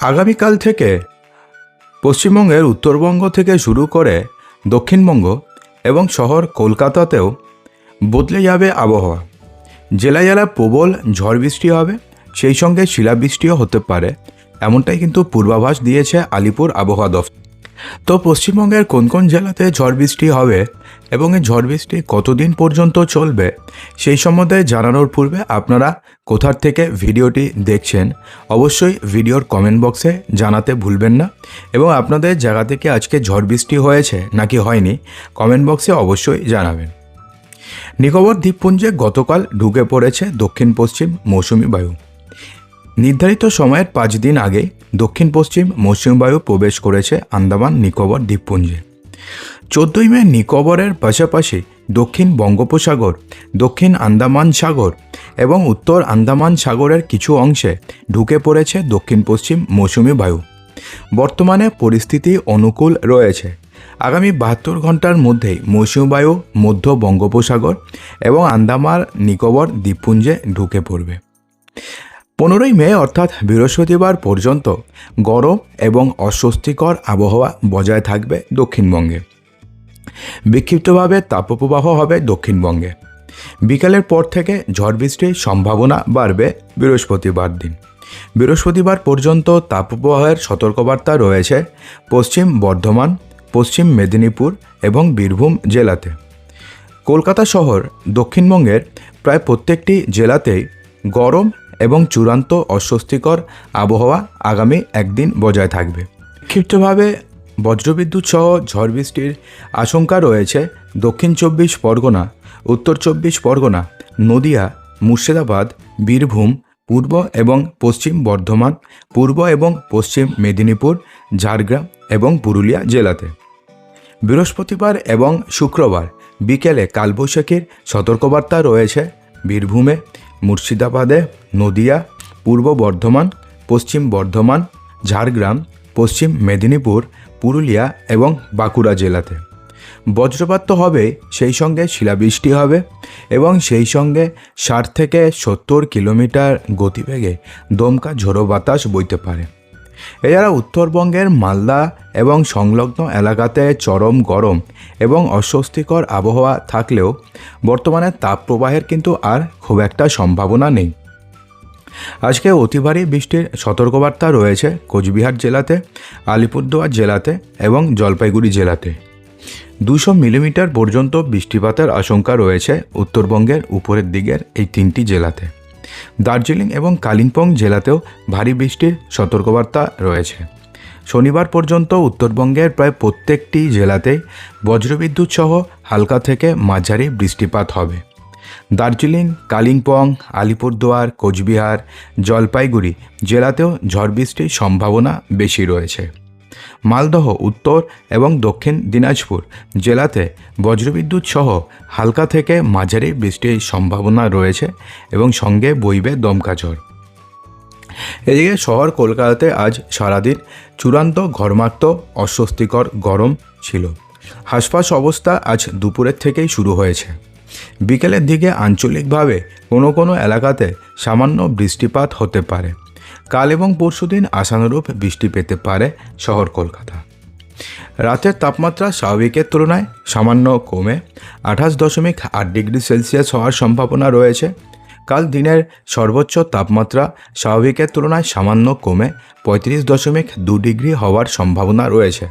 আগামীকাল থেকে পশ্চিমবঙ্গের উত্তরবঙ্গ থেকে শুরু করে দক্ষিণবঙ্গ এবং শহর কলকাতাতেও বদলে যাবে আবহাওয়া। জেলা জেলা প্রবল ঝড় বৃষ্টি হবে, সেই সঙ্গে শিলাবৃষ্টিও হতে পারে, এমনটাই কিন্তু পূর্বাভাস দিয়েছে আলিপুর আবহাওয়া দফতর। তো পশ্চিমবঙ্গের কোন কোন জেলাতে ঝড় বৃষ্টি হবে এবং এই ঝড় বৃষ্টি কতদিন পর্যন্ত চলবে, সেই সম্বন্ধে জানানোর পূর্বে আপনারা কোথার থেকে ভিডিওটি দেখছেন, অবশ্যই ভিডিওর কমেন্ট বক্সে জানাতে ভুলবেন না। এবং আপনাদের জায়গা থেকে আজকে ঝড় বৃষ্টি হয়েছে নাকি হয়নি কমেন্ট বক্সে অবশ্যই জানাবেন। নিকোবর দ্বীপপুঞ্জে গতকাল ঢুকে পড়েছে দক্ষিণ পশ্চিম মৌসুমি বায়ু। নির্ধারিত সময়ের পাঁচ দিন আগে দক্ষিণ পশ্চিম মৌসুমি বায়ু প্রবেশ করেছে আন্দামান, নিকোবর, দ্বীপপুঞ্জে। চোদ্দই মে নিকোবরের পাশাপাশি দক্ষিণ বঙ্গোপসাগর, দক্ষিণ আন্দামান সাগর এবং উত্তর আন্দামান সাগরের কিছু অংশে ঢুকে পড়েছে দক্ষিণ পশ্চিম মৌসুমি বায়ু। বর্তমানে পরিস্থিতি অনুকূল রয়েছে। আগামী বাহাত্তর ঘণ্টার মধ্যেই মৌসুমি বায়ু মধ্য বঙ্গোপসাগর এবং আন্দামান, নিকোবর, দ্বীপপুঞ্জে ঢুকে পড়বে। পনেরোই মে অর্থাৎ বৃহস্পতিবার পর্যন্ত গরম এবং অস্বস্তিকর আবহাওয়া বজায় থাকবে দক্ষিণবঙ্গে। বিক্ষিপ্তভাবে তাপপ্রবাহ হবে দক্ষিণবঙ্গে। বিকালের পর থেকে ঝড় বৃষ্টির সম্ভাবনা বাড়বে বৃহস্পতিবার দিন। বৃহস্পতিবার পর্যন্ত তাপপ্রবাহের সতর্কবার্তা রয়েছে পশ্চিম বর্ধমান, পশ্চিম মেদিনীপুর এবং বীরভূম জেলাতে। কলকাতা শহর দক্ষিণবঙ্গের প্রায় প্রত্যেকটি জেলাতেই গরম এবং চূড়ান্ত অস্বস্তিকর আবহাওয়া আগামী একদিন বজায় থাকবে। ক্ষিপ্তভাবে বজ্রবিদ্যুৎ সহ ঝড় বৃষ্টির আশঙ্কা রয়েছে দক্ষিণ চব্বিশ পরগনা, উত্তর চব্বিশ পরগনা, নদিয়া, মুর্শিদাবাদ, বীরভূম, পূর্ব এবং পশ্চিম বর্ধমান, পূর্ব এবং পশ্চিম মেদিনীপুর, ঝাড়গ্রাম এবং পুরুলিয়া জেলাতে। বৃহস্পতিবার এবং শুক্রবার বিকেলে কালবৈশাখীর সতর্কবার্তা রয়েছে বীরভূমে। মুর্শিদাবাদে নদিয়া, পূর্ব বর্ধমান, পশ্চিম বর্ধমান, ঝাড়গ্রাম, পশ্চিম মেদিনীপুর, পুরুলিয়া এবং বাঁকুড়া জেলাতে। বজ্রপাত তো হবে, সেই সঙ্গে শিলাবৃষ্টি হবে এবং সেই সঙ্গে ষাট থেকে সত্তর কিলোমিটার গতিবেগে দমকা ঝোড়ো বাতাস বইতে পারে। এছাড়া উত্তরবঙ্গের মালদা এবং সংলগ্ন এলাকাতে চরম গরম এবং অস্বস্তিকর আবহাওয়া থাকলেও বর্তমানে তাপপ্রবাহের কিন্তু আর খুব একটা সম্ভাবনা নেই। আজকে অতি ভারী বৃষ্টির সতর্কবার্তা রয়েছে কোচবিহার জেলাতে, আলিপুরদুয়ার জেলাতে এবং জলপাইগুড়ি জেলাতে। দুশো মিলিমিটার পর্যন্ত বৃষ্টিপাতের আশঙ্কা রয়েছে উত্তরবঙ্গের উপরের দিকের এই তিনটি জেলাতে। দার্জিলিং এবং কালিম্পং জেলাতেও ভারী বৃষ্টির সতর্কবার্তা রয়েছে। শনিবার পর্যন্ত উত্তরবঙ্গের প্রায় প্রত্যেকটি জেলাতেই বজ্রবিদ্যুৎ সহ হালকা থেকে মাঝারি বৃষ্টিপাত হবে। দার্জিলিং, কালিম্পং, আলিপুরদুয়ার, কোচবিহার, জলপাইগুড়ি জেলাতেও ঝড় বৃষ্টির সম্ভাবনা বেশি রয়েছে। মালদহ, উত্তর এবং দক্ষিণ দিনাজপুর জেলাতে বজ্রবিদ্যুৎ সহ হালকা থেকে মাঝারি বৃষ্টির সম্ভাবনা রয়েছে এবং সঙ্গে বইবে দমকা ঝড়। এদিকে শহর কলকাতাতে আজ সারাদিন চূড়ান্ত ঘর্মাক্ত, অস্বস্তিকর গরম ছিল। হাসপাস অবস্থা আজ দুপুরের থেকেই শুরু হয়েছে। বিকেলের দিকে আঞ্চলিকভাবে কোনো কোনো এলাকাতে সামান্য বৃষ্টিপাত হতে পারে। কাল এবং পরশুদিন আশানুরূপ বৃষ্টি পেতে পারে শহর কলকাতা। রাতের তাপমাত্রা স্বাভাবিকের তুলনায় সামান্য কমে। আঠাশ দশমিক আট ডিগ্রি সেলসিয়াস হওয়ার সম্ভাবনা রয়েছে। কাল দিনের সর্বোচ্চ তাপমাত্রা স্বাভাবিকের তুলনায় সামান্য কমে। পঁয়ত্রিশ দশমিক দু ডিগ্রি হওয়ার সম্ভাবনা রয়েছে।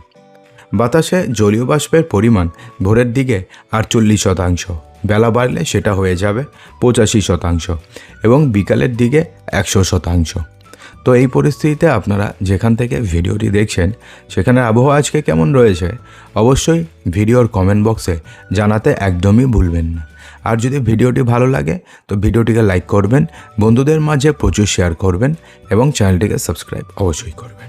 বাতাসে জলীয় বাষ্পের পরিমাণ ভোরের দিকে আটচল্লিশ শতাংশ, বেলা বাড়লে সেটা হয়ে যাবে পঁচাশি শতাংশ এবং বিকালের দিকে একশো শতাংশ। তো এই পরিস্থিতিতে আপনারা যেখান থেকে ভিডিওটি দেখছেন সেখানে আবহাওয়া আজকে কেমন রয়েছে, অবশ্যই ভিডিওর কমেন্ট বক্সে জানাতে একদমই ভুলবেন না। আর যদি ভিডিওটি ভালো লাগে, তো ভিডিওটিকে লাইক করবেন, বন্ধুদের মাঝে প্রচুর শেয়ার করবেন এবং চ্যানেলটিকে সাবস্ক্রাইব অবশ্যই করবেন।